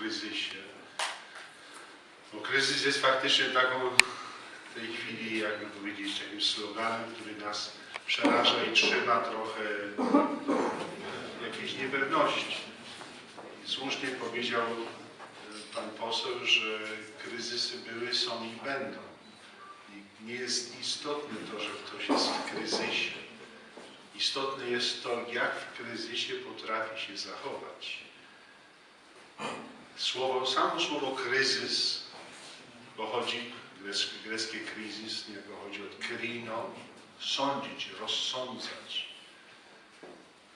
kryzysie. Bo kryzys jest faktycznie taką w tej chwili, jakby powiedzieć, takim sloganem, który nas przeraża i trzyma trochę w jakiejś niepewności. I słusznie powiedział e, pan poseł, że kryzysy były, są i będą. I nie jest istotne to, że ktoś jest w kryzysie. Istotne jest to, jak w kryzysie potrafi się zachować. Słowo, samo słowo kryzys pochodzi, greckie, greckie kryzys, nie pochodzi od krino, sądzić, rozsądzać.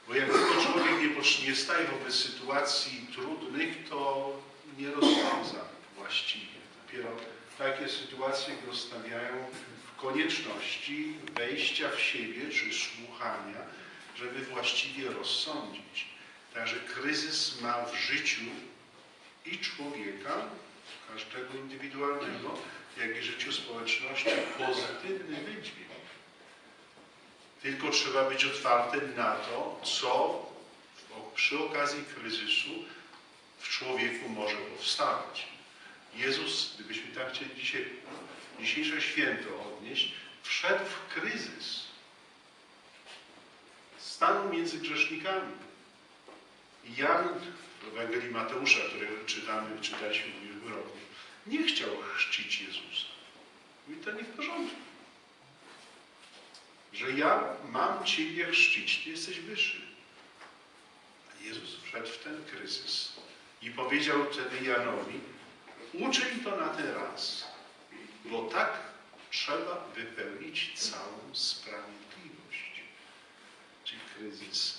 Bo jak tylko człowiek nie, nie staje wobec sytuacji trudnych, to nie rozsądza właściwie. Dopiero takie sytuacje go stawiają w konieczności wejścia w siebie czy słuchania, żeby właściwie rozsądzić. Także kryzys ma w życiu i człowieka, każdego indywidualnego, jak i życiu społeczności pozytywny wydźwięk. Tylko trzeba być otwartym na to, co przy okazji kryzysu w człowieku może powstawać. Jezus, gdybyśmy tak chcieli dzisiaj, dzisiejsze święto odnieść, wszedł w kryzys. Stanął między grzesznikami. Jan w Ewangelii Mateusza, którego czytamy, czytaliśmy w ubiegłym roku, nie chciał chrzcić Jezusa. Mówi, to nie w porządku. Że ja mam Ciebie chrzcić, Ty jesteś wyższy. A Jezus wszedł w ten kryzys i powiedział wtedy Janowi, uczyń to na teraz, bo tak trzeba wypełnić całą sprawiedliwość. Czyli kryzys.